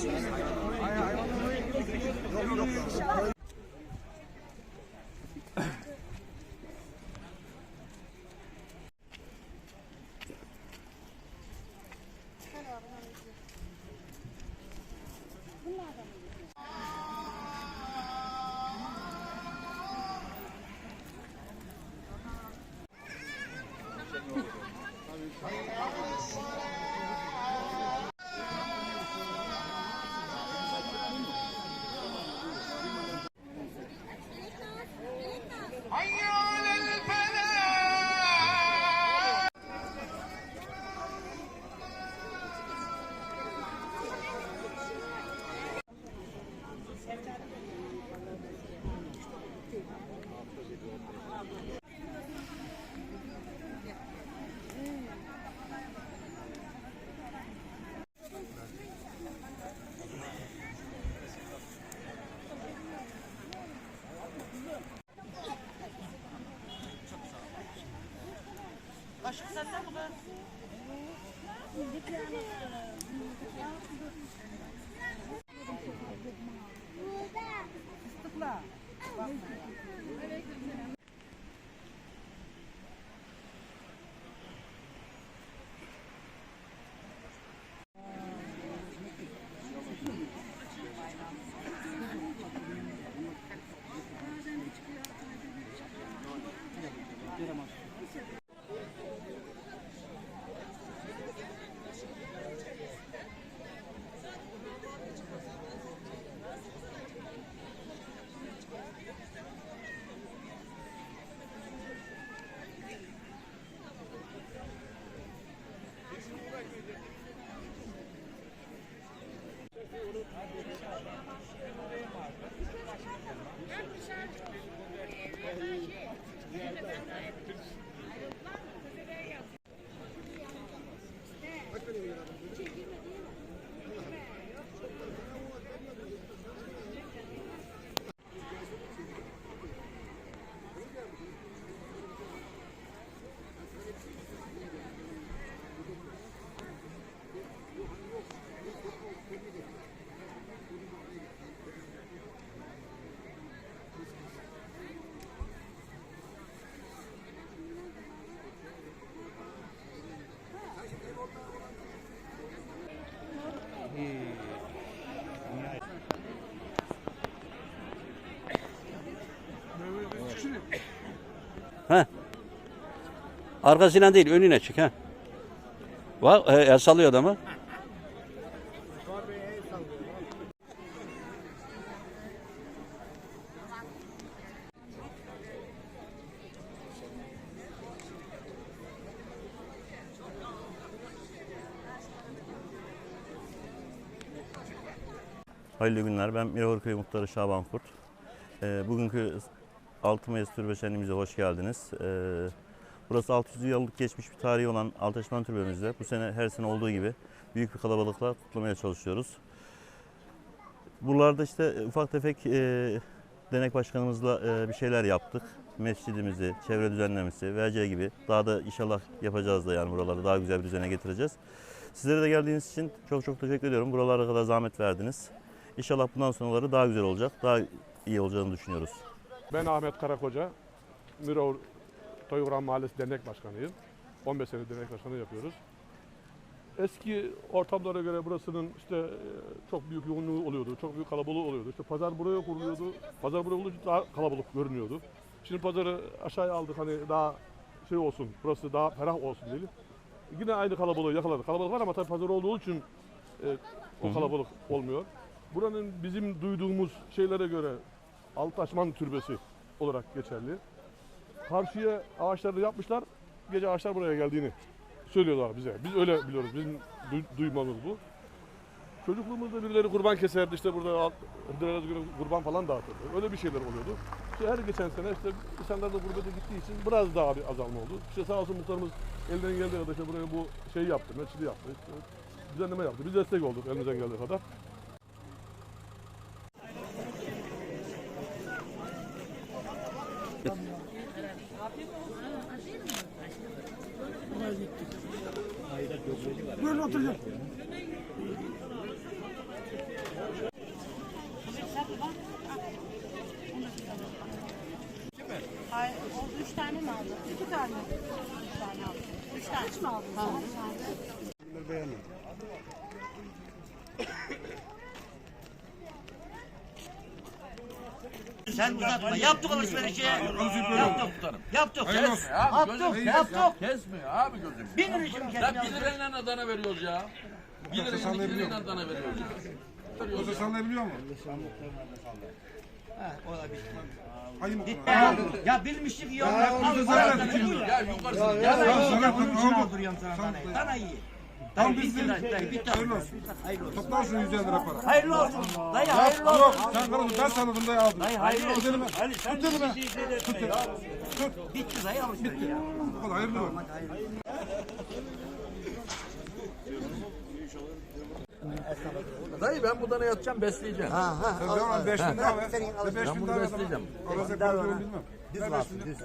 حي sende mi Ha. Arkasına değil önüne çık ha. Bak e, el sallıyor adamı. Hayırlı günler. Ben Mirahurköy Muhtarı Şaban Kurt. Ee, bugünkü 6 Mayıs Türbe Şenliğimize hoş geldiniz. Ee, burası 600 yıllık geçmiş bir tarihi olan Altaşman Türbemizde. Bu sene her sene olduğu gibi büyük bir kalabalıkla kutlamaya çalışıyoruz. Buralarda işte ufak tefek e, denek başkanımızla e, bir şeyler yaptık. Mescidimizi, çevre düzenlemesi, VC gibi daha da inşallah yapacağız da yani buraları daha güzel bir düzene getireceğiz. Sizlere de geldiğiniz için çok çok teşekkür ediyorum. Buralara kadar zahmet verdiniz. İnşallah bundan sonraları daha güzel olacak, daha iyi olacağını düşünüyoruz. Ben Ahmet Karakoca, Müravur Toyguran Mahallesi Dernek Başkanıyım. 15 senedir dernek başkanı yapıyoruz. Eski ortamlara göre burasının işte e, çok büyük yoğunluğu oluyordu, çok büyük kalabalığı oluyordu. İşte pazar buraya kuruluyordu, pazar buraya olunca daha kalabalık görünüyordu. Şimdi pazarı aşağıya aldık hani daha şey olsun, burası daha ferah olsun diye. Yine aynı kalabalığı yakaladık. Kalabalık var ama tabii pazar olduğu için e, o kalabalık olmuyor. Buranın bizim duyduğumuz şeylere göre Altaşman Türbesi olarak geçerli. Karşıya ağaçları yapmışlar, gece ağaçlar buraya geldiğini söylüyorlar bize. Biz öyle biliyoruz, bizim duy- duymamız bu. Çocukluğumuzda birileri kurban keserdi, işte burada Hıdrellez günü kurban falan dağıtırdı. Öyle bir şeyler oluyordu. İşte her geçen sene işte insanlar da gurbete gittiği için biraz daha bir azalma oldu. İşte sağ olsun muhtarımız elden geldiği kadar işte buraya bu şey yaptı, mescidi yaptı, işte düzenleme yaptı. Biz destek olduk elimizden geldiği kadar. Buyurun oturun. Hayır, oldu üç tane mi aldın? İki tane. Üç tane aldım. Üç tane mi aldın? Ha. Sen uzatma. Yaptık alışverişi. Yaptık. Yaptık. Olsun. Yaptık. Yaptık. Kesmiyor abi gözüm. Bin lira için Ya kesmiyor. 1 lirayla Adana veriyoruz ya. 1 lirayla 2 lirayla Adana veriyoruz ya. Yoksa sallayabiliyor mu? Ya, ya bilmişlik olmaz. Al, ucuza al, zaten al, düşüyor. al. Ya Dana gel. iyi. sana Ya için aldım. aldırıyorum sana danayı. Dana iyi. Tam Dayı bizim. bitti dayı. Dayı bitti. Hayırlı olsun. Toplar şu 150 lira para. Hayırlı olsun. Dayı hayırlı Yok olsun. sen kardeşim ben sanırdım da aldım. Dayı hayırlı olsun. elime. Tut elime. Bitti dayı alışveriş ya. Bu kadar hayırlı olsun. Dayı ben bu danayı atacağım besleyeceğim. Sen devam et 5 bin daha ver. Sen 5 Ben bunu besleyeceğim. Arası bilmem. Düz var düz.